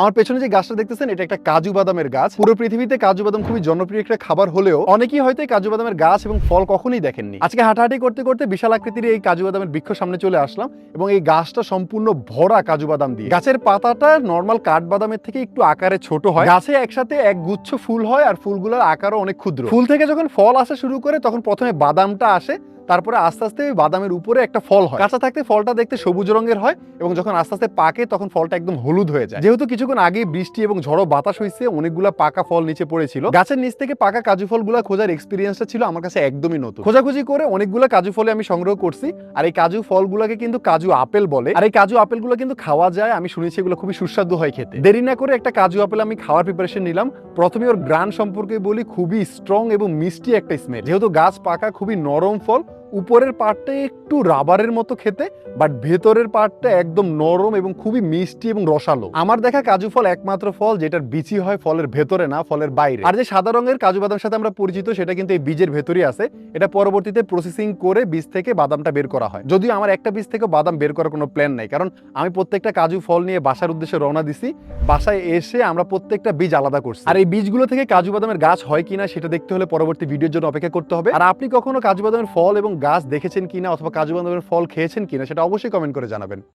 আমার পেছনে যে গাছটা দেখতেছেন, এটা একটা কাজু বাদামের গাছ। পুরো পৃথিবীতে কাজু বাদাম খুবই জনপ্রিয় একটা খাবার হলেও অনেকেই হয়তো কাজু বাদামের গাছ এবং ফল কখনোই দেখেননি। আজকে হাঁটাহাঁটি করতে করতে বিশাল আকৃতির এই কাজু বাদামের বৃক্ষ সামনে চলে আসলাম এবং এই গাছটা সম্পূর্ণ ভরা কাজু বাদাম দিয়ে। গাছের পাতাটা নর্মাল কাঠ বাদামের থেকে একটু আকারে ছোট হয়। গাছে একসাথে এক গুচ্ছ ফুল হয় আর ফুলগুলোর আকারও অনেক ক্ষুদ্র। ফুল থেকে যখন ফল আসা শুরু করে তখন প্রথমে বাদামটা আসে তারপরে আস্তে আস্তে ওই বাদামের উপরে একটা ফল হয়। কাঁচা থাকতে ফলটা দেখতে সবুজ রঙের হয় এবং যখন আস্তে আস্তে পাকে তখন ফলটা একদম হলুদ হয়ে যায়। যেহেতু কিছুক্ষণ আগে বৃষ্টি এবং ঝড়ো বাতাস হয়েছে, অনেকগুলা পাকা ফল নিচে পড়েছিল। গাছের নিচ থেকে পাকা কাজু ফলগুলা খোঁজার এক্সপিরিয়েন্সটা ছিল আমার কাছে একদমই নতুন। খোঁজাখুঁজি করে অনেকগুলো কাজু ফলে আমি সংগ্রহ করছি। আর এই কাজু ফলগুলোকে কিন্তু কাজু আপেল বলে। আর এই কাজু আপেলগুলো কিন্তু খাওয়া যায়, আমি শুনেছি এগুলো খুবই সুস্বাদু হয় খেতে। দেরি না করে একটা কাজু আপেল আমি খাওয়ার প্রিপারেশন নিলাম। প্রথমে ওর গ্রান সম্পর্কে বলি, খুবই স্ট্রং এবং মিষ্টি একটা স্মেল যেহেতু গাছ পাকা, খুবই নরম ফল উপরের পার্টটা একটু রাবারের মতো খেতে বাট ভেতরের পার্টটা একদম নরম এবং খুবই মিষ্টি এবং রসালো। আমার দেখা কাজু ফল একমাত্র ফল যেটার বিচি হয় ফলের ভেতরে না, ফলের বাইরে। আর যে সাদা রঙের কাজু বাদামের সাথে আমরা পরিচিত, সেটা কিন্তু এই বীজের ভেতরেই আছে। এটা পরবর্তীতে প্রসেসিং করে বীজ থেকে বাদামটা বের করা হয়। যদিও আমার একটা বীজ থেকে বাদাম বের করার কোনো প্ল্যান নাই, কারণ আমি প্রত্যেকটা কাজু ফল নিয়ে বাসার উদ্দেশ্যে রওনা দিছি। বাসায় এসে আমরা প্রত্যেকটা বীজ আলাদা করছি। আর এই বীজগুলো থেকে কাজু বাদামের গাছ হয় কিনা, সেটা দেখতে হলে পরবর্তী ভিডিওর জন্য অপেক্ষা করতে হবে। আর আপনি কখনো কাজু বাদামের ফল এবং গাছ দেখেছেন কিনা অথবা কাজু বান্ধবের ফল খেয়েছেন কিনা সেটা অবশ্যই কমেন্ট করে জানাবেন।